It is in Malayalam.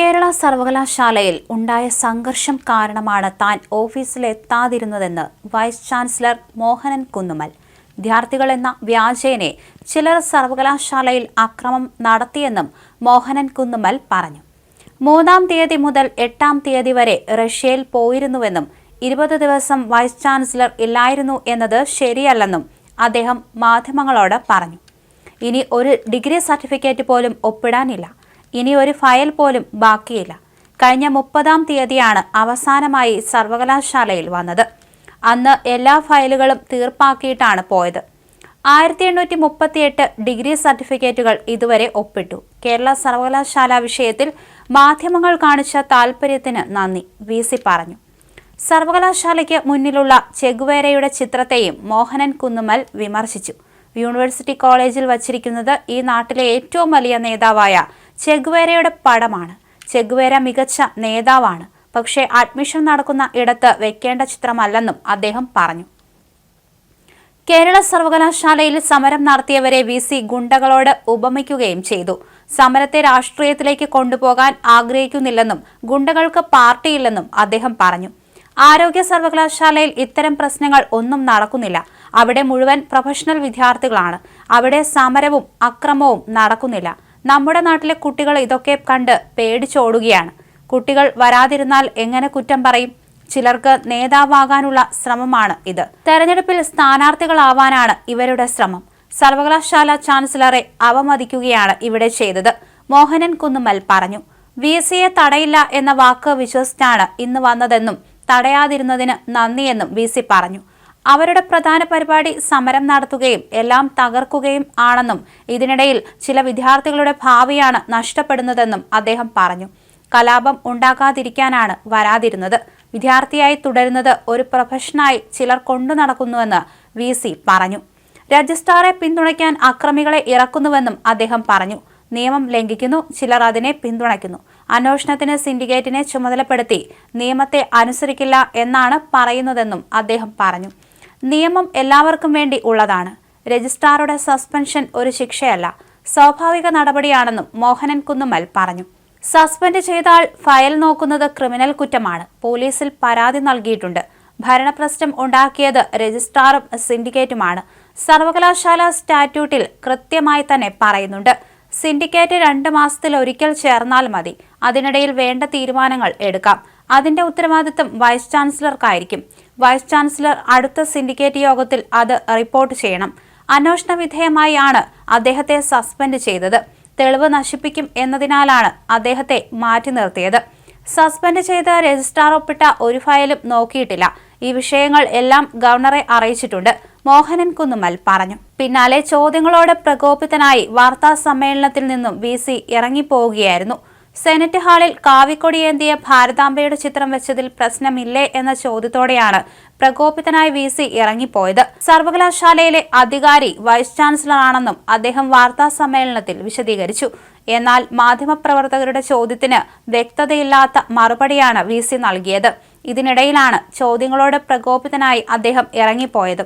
കേരള സർവകലാശാലയിൽ ഉണ്ടായ സംഘർഷം കാരണമാണ് താൻ ഓഫീസിലെത്താതിരുന്നതെന്ന് വൈസ് ചാൻസലർ മോഹനൻ കുന്നുമൽ വിദ്യാർത്ഥികൾ എന്ന വ്യാജേനെ ചിലർ സർവകലാശാലയിൽ അക്രമം നടത്തിയെന്നും മോഹനൻ കുന്നുമൽ പറഞ്ഞു. മൂന്നാം തീയതി മുതൽ എട്ടാം തീയതി വരെ റഷ്യയിൽ പോയിരുന്നുവെന്നും ഇരുപത് ദിവസം വൈസ് ചാൻസലർ ഇല്ലായിരുന്നു എന്നത് ശരിയല്ലെന്നും അദ്ദേഹം മാധ്യമങ്ങളോട് പറഞ്ഞു. ഇനി ഒരു ഡിഗ്രി സർട്ടിഫിക്കറ്റ് പോലും ഒപ്പിടാനില്ല. ഇനി ഒരു ഫയൽ പോലും ബാക്കിയില്ല. കഴിഞ്ഞ മുപ്പതാം തീയതിയാണ് അവസാനമായി സർവകലാശാലയിൽ വന്നത്. അന്ന് എല്ലാ ഫയലുകളും തീർപ്പാക്കിയിട്ടാണ് പോയത്. ആയിരത്തി എണ്ണൂറ്റി മുപ്പത്തിയെട്ട് ഡിഗ്രി സർട്ടിഫിക്കറ്റുകൾ ഇതുവരെ ഒപ്പിട്ടു. കേരള സർവകലാശാല വിഷയത്തിൽ മാധ്യമങ്ങൾ കാണിച്ച താൽപ്പര്യത്തിന് നന്ദി വി. സി. പറഞ്ഞു. സർവകലാശാലയ്ക്ക് മുന്നിലുള്ള ചെഗുവേരയുടെ ചിത്രത്തെയും മോഹനൻ കുന്നുമൽ വിമർശിച്ചു. യൂണിവേഴ്സിറ്റി കോളേജിൽ വച്ചിരിക്കുന്നത് ഈ നാട്ടിലെ ഏറ്റവും വലിയ നേതാവായ ചെഗുവേരയുടെ പടമാണ്. ചെഗുവേര മികച്ച നേതാവാണ്. പക്ഷേ അഡ്മിഷൻ നടക്കുന്ന ഇടത്ത് വെക്കേണ്ട ചിത്രമല്ലെന്നും അദ്ദേഹം പറഞ്ഞു. കേരള സർവകലാശാലയിൽ സമരം നടത്തിയവരെ വി. സി. ഗുണ്ടകളോട് ഉപമിക്കുകയും ചെയ്തു. സമരത്തെ രാഷ്ട്രീയത്തിലേക്ക് കൊണ്ടുപോകാൻ ആഗ്രഹിക്കുന്നില്ലെന്നും ഗുണ്ടകൾക്ക് പാർട്ടിയില്ലെന്നും അദ്ദേഹം പറഞ്ഞു. ആരോഗ്യ സർവകലാശാലയിൽ ഇത്തരം പ്രശ്നങ്ങൾ ഒന്നും നടക്കുന്നില്ല. അവിടെ മുഴുവൻ പ്രൊഫഷണൽ വിദ്യാർത്ഥികളാണ്. അവിടെ സമരവും അക്രമവും നടക്കുന്നില്ല. നമ്മുടെ നാട്ടിലെ കുട്ടികൾ ഇതൊക്കെ കണ്ട് പേടിച്ചോടുകയാണ്. കുട്ടികൾ വരാതിരുന്നാൽ എങ്ങനെ കുറ്റം പറയും? ചിലർക്ക് നേതാവാകാനുള്ള ശ്രമമാണ് ഇത്. തെരഞ്ഞെടുപ്പിൽ സ്ഥാനാർത്ഥികളാവാനാണ് ഇവരുടെ ശ്രമം. സർവകലാശാല ചാൻസലറെ അവമതിക്കുകയാണ് ഇവിടെ ചെയ്തത്. മോഹനൻ കുന്നുമൽ പറഞ്ഞു. വി. സിയെ തടയില്ല എന്ന വാക്ക് വിശ്വസിച്ചാണ് ഇന്ന് വന്നതെന്നും തടയാതിരുന്നതിന് നന്ദിയെന്നും വി സി പറഞ്ഞു. അവരുടെ പ്രധാന പരിപാടി സമരം നടത്തുകയും എല്ലാം തകർക്കുകയും ആണെന്നും ഇതിനിടയിൽ ചില വിദ്യാർത്ഥികളുടെ ഭാവിയാണ് നഷ്ടപ്പെടുന്നതെന്നും അദ്ദേഹം പറഞ്ഞു. കലാപം ഉണ്ടാകാതിരിക്കാനാണ് വരാതിരുന്നത്. വിദ്യാർത്ഥിയായി തുടരുന്നത് ഒരു പ്രൊഫഷനായി ചിലർ കൊണ്ടു നടക്കുന്നുവെന്ന് വി സി പറഞ്ഞു. രജിസ്ട്രാറെ പിന്തുണയ്ക്കാൻ അക്രമികളെ ഇറക്കുന്നുവെന്നും അദ്ദേഹം പറഞ്ഞു. നിയമം ലംഘിക്കുന്നു ചിലർ അതിനെ പിന്തുണയ്ക്കുന്നു. അന്വേഷണത്തിന് സിൻഡിക്കേറ്റിനെ ചുമതലപ്പെടുത്തി നിയമത്തെ അനുസരിക്കില്ല എന്നാണ് പറയുന്നതെന്നും അദ്ദേഹം പറഞ്ഞു. നിയമം എല്ലാവർക്കും വേണ്ടി ഉള്ളതാണ്. രജിസ്ട്രാറുടെ സസ്പെൻഷൻ ഒരു ശിക്ഷയല്ല. സ്വാഭാവിക നടപടിയാണെന്നും മോഹനൻ കുന്നുമൽ പറഞ്ഞു. സസ്പെൻഡ് ചെയ്താൽ ഫയൽ നോക്കുന്നത് ക്രിമിനൽ കുറ്റമാണ്. പോലീസിൽ പരാതി നൽകിയിട്ടുണ്ട്. ഭരണപ്രശ്നം ഉണ്ടാക്കിയത് രജിസ്ട്രാറും സിൻഡിക്കേറ്റുമാണ്. സർവകലാശാല സ്റ്റാറ്റ്യൂട്ടിൽ കൃത്യമായി തന്നെ പറയുന്നുണ്ട്. സിൻഡിക്കേറ്റ് രണ്ട് മാസത്തിൽ ഒരിക്കൽ ചേർന്നാൽ മതി. അതിനിടയിൽ വേണ്ട തീരുമാനങ്ങൾ എടുക്കാം. അതിന്റെ ഉത്തരവാദിത്തം വൈസ് ചാൻസലർക്കായിരിക്കും. വൈസ് ചാൻസലർ അടുത്ത സിൻഡിക്കേറ്റ് യോഗത്തിൽ അത് റിപ്പോർട്ട് ചെയ്യണം. അന്വേഷണ വിധേയമായി ആണ് അദ്ദേഹത്തെ സസ്പെൻഡ് ചെയ്തത്. തെളിവ് നശിപ്പിക്കും എന്നതിനാലാണ് അദ്ദേഹത്തെ മാറ്റി നിർത്തിയത്. സസ്പെൻഡ് ചെയ്ത രജിസ്ട്രാർ ഒപ്പിട്ട ഒരു ഫയലും നോക്കിയിട്ടില്ല. ഈ വിഷയങ്ങൾ എല്ലാം ഗവർണറെ അറിയിച്ചിട്ടുണ്ട്. മോഹനൻ കുന്നുമൽ പറഞ്ഞു. പിന്നാലെ ചോദ്യങ്ങളോട് പ്രകോപിതനായി വാർത്താ സമ്മേളനത്തിൽ നിന്നും വി സി ഇറങ്ങിപ്പോവുകയായിരുന്നു. സെനറ്റ് ഹാളിൽ കാവിക്കൊടിയേന്തിയ ഭാരതാംബയുടെ ചിത്രം വെച്ചതിൽ പ്രശ്നമില്ലേ എന്ന ചോദ്യത്തോടെയാണ് പ്രകോപിതനായി വി സി ഇറങ്ങിപ്പോയത്. സർവകലാശാലയിലെ അധികാരി വൈസ് ചാൻസലറാണെന്നും അദ്ദേഹം വാർത്താ സമ്മേളനത്തിൽ വിശദീകരിച്ചു. എന്നാൽ മാധ്യമപ്രവർത്തകരുടെ ചോദ്യത്തിന് വ്യക്തതയില്ലാത്ത മറുപടിയാണ് വി സി നൽകിയത്. ഇതിനിടയിലാണ് ചോദ്യങ്ങളോട് പ്രകോപിതനായി അദ്ദേഹം ഇറങ്ങിപ്പോയത്.